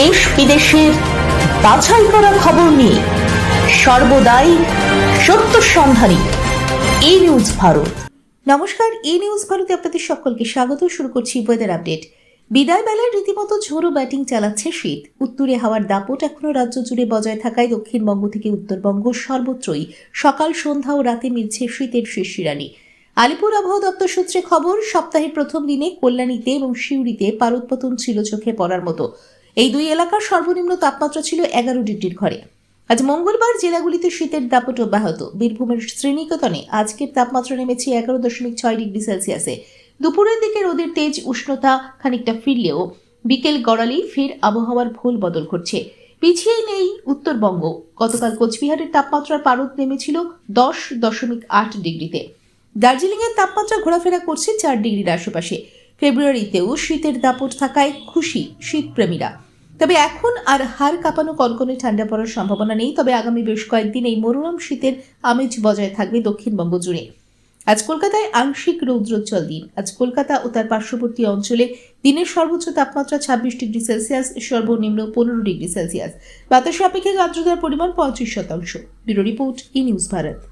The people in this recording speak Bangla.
দেশ বিদেশের বাছাই করা খবর নিয়ে সর্বদাই সত্য সন্ধানী এই নিউজ ভারত। নমস্কার এই নিউজ ভারতে আপনাদের সকলকে স্বাগত। শুরু করছি ওয়েদার আপডেট বিদায় বেলায় রীতিমতো ঝোড়ো ব্যাটিং চালাচ্ছে শীত। উত্তরে হাওয়ার দাপট এখনও রাজ্য জুড়ে বজায় থাকায় দক্ষিণবঙ্গ থেকে উত্তরবঙ্গ সর্বত্রই সকাল, সন্ধ্যা ও রাতে মিলছে শীতের শিশিরানি আলিপুর আবহাওয়া দপ্তর সূত্রে খবর, সপ্তাহের প্রথম দিনে কল্যাণীতে এবং সিউড়িতে পারোৎপতন ছিল চোখে পড়ার মতো। এই দুই এলাকার সর্বনিম্ন তাপমাত্রা ছিল এগারো ডিগ্রির ঘরে। আজ মঙ্গলবার জেলাগুলিতে শীতের দাপট অব্যাহত। বীরভূমের শ্রেণীকতনে আজকের তাপমাত্রা নেমেছে এগারো দশমিক ছয় ডিগ্রি সেলসিয়াসে। দুপুরের দিকে রোদের তেজ, উষ্ণতা খানিকটা ফিরলেও বিকেল গড়ালেই ফের আবহাওয়ার ভুল বদল ঘটছে। পিছিয়ে নেই উত্তরবঙ্গ। গতকাল কোচবিহারের তাপমাত্রার পারদ নেমেছিল দশ দশমিক আট ডিগ্রিতে। দার্জিলিংয়ের তাপমাত্রা ঘোরাফেরা করছে চার ডিগ্রির আশেপাশে। ফেব্রুয়ারিতেও শীতের দাপট থাকায় খুশি শীতপ্রেমীরা। তবে এখন আর হাড় কাঁপানো, কনকনে ঠান্ডা পড়ার সম্ভাবনা নেই। তবে আগামী বেশ কয়েকদিন এই মনোরম শীতের আমেজ বজায় থাকবে দক্ষিণবঙ্গ জুড়ে আজ কলকাতায় আংশিক রৌদ্রোজ্জ্বল দিন। আজ কলকাতা ও তার পার্শ্ববর্তী অঞ্চলে দিনের সর্বোচ্চ তাপমাত্রা ছাব্বিশ ডিগ্রি সেলসিয়াস, সর্বনিম্ন পনেরো ডিগ্রি সেলসিয়াস। বাতাসে আপেক্ষিক আর্দ্রতার পরিমাণ পঁয়ত্রিশ শতাংশ। Bureau report, E news Bharat.